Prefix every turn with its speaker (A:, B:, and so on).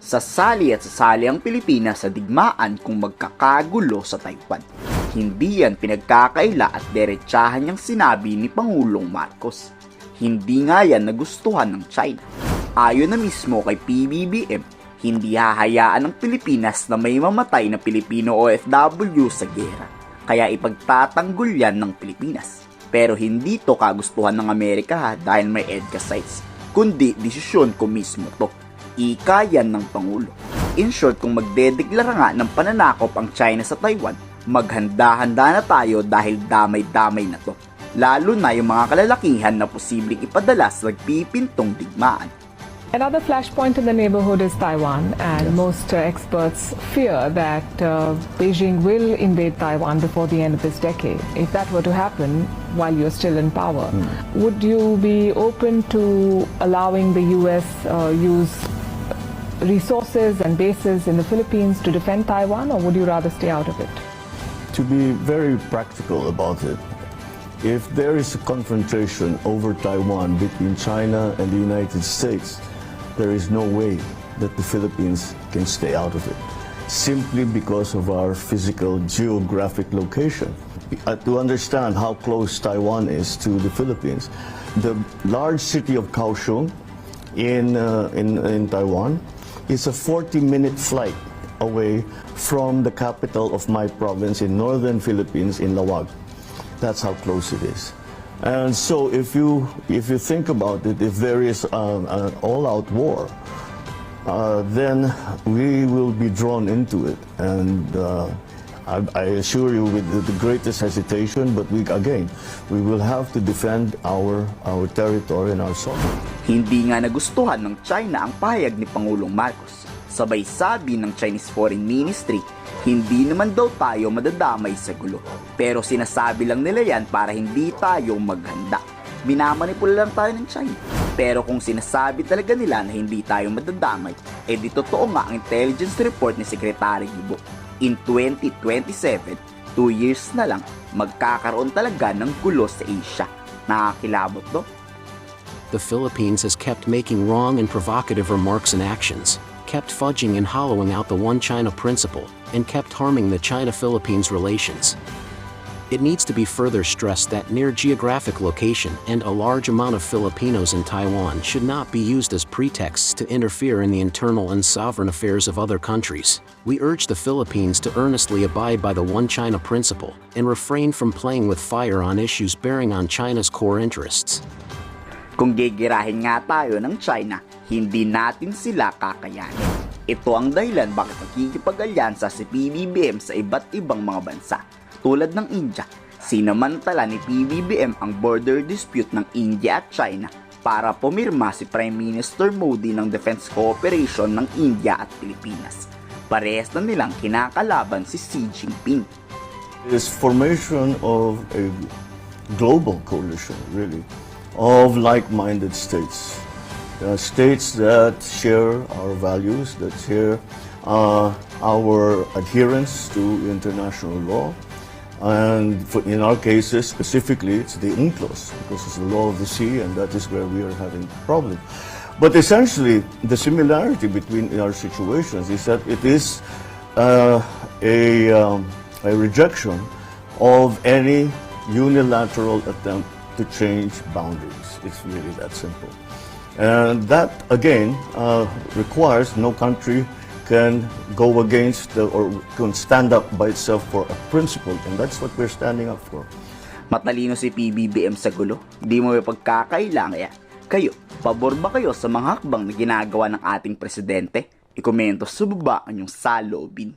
A: Sasali at sasali ang Pilipinas sa digmaan kung magkakagulo sa Taiwan. Hindi yan pinagkakaila at derechahan niyang sinabi ni Pangulong Marcos. Hindi nga yan nagustuhan ng China. Ayon na mismo kay PBBM, hindi hahayaan ng Pilipinas na may mamatay na Pilipino OFW sa gera. Kaya ipagtatanggol yan ng Pilipinas. Pero hindi to kagustuhan ng Amerika ha, dahil may EDCA sites, kundi desisyon ko mismo to. Ika yan ng Pangulo. In short, kung magdedeklara nga ng pananakop ang China sa Taiwan, maghanda-handa na tayo dahil damay-damay na to. Lalo na yung mga kalalakihan na posibleng ipadala sa nagpipintong digmaan.
B: Another flashpoint in the neighborhood is Taiwan, and most uh, experts fear that uh, Beijing will invade Taiwan before the end of this decade. If that were to happen while you're still in power, would you be open to allowing the US uh, use resources and bases in the Philippines to defend Taiwan, or would you rather stay out of it?
C: to be very practical about it, if there is a confrontation over Taiwan between China and the United States, there is no way that the Philippines can stay out of it, simply because of our physical geographic location. Uh, to understand how close Taiwan is to the Philippines, the large city of Kaohsiung in, uh, in, in Taiwan is a 40-minute flight away from the capital of my province in northern Philippines in Lawag. That's how close it is. And so if you if you think about it, if there is um, an all-out war, uh, then we will be drawn into it. And uh, I, I assure you, with the, the greatest hesitation, but we again, we will have to defend our our territory and our sovereignty.
A: Hindi nga nagustuhan ng China ang pahayag ni Pangulong Marcos. Sabay sabi ng Chinese Foreign Ministry, hindi naman daw tayo madadamay sa gulo. Pero sinasabi lang nila yan para hindi tayo maghanda. Minamanipula lang tayo ng China. Pero kung sinasabi talaga nila na hindi tayo madadamay, eh di totoo nga ang intelligence report ni Secretary Gibo. In 2027, 2 years na lang, magkakaroon talaga ng gulo sa Asia. Nakakilabot no?
D: The Philippines has kept making wrong and provocative remarks and actions, kept fudging and hollowing out the One China principle, and kept harming the China Philippines relations. It needs to be further stressed that near geographic location and a large amount of Filipinos in Taiwan should not be used as pretexts to interfere in the internal and sovereign affairs of other countries. We urge the Philippines to earnestly abide by the One China principle and refrain from playing with fire on issues bearing on China's core interests.
A: Kung gigirahin nga tayo ng China, hindi natin sila kakayanin. Ito ang dahilan bakit nakikipag-alyansa si PBBM sa iba't ibang mga bansa. Tulad ng India, sinamantala ni PBBM ang border dispute ng India at China para pumirma si Prime Minister Modi ng defense cooperation ng India at Pilipinas. Parehas na nilang kinakalaban si Xi Jinping.
C: is formation of a global coalition, really, of like-minded states. States that share our values, that share uh, our adherence to international law. And for, in our cases, specifically, it's the UNCLOS, because it's the law of the sea, and that is where we are having problems. But essentially, the similarity between our situations is that it is uh, a, um, a rejection of any unilateral attempt to change boundaries. It's really that simple. And that, again, uh, requires no country can go against the, or can stand up by itself for a principle, and that's what we're standing up for.
A: Matalino si PBBM sa gulo, di mo may pagkakailangan yan. Kayo, pabor ba kayo sa mga hakbang na ginagawa ng ating presidente? Ikomento sa baba ang inyong salobin.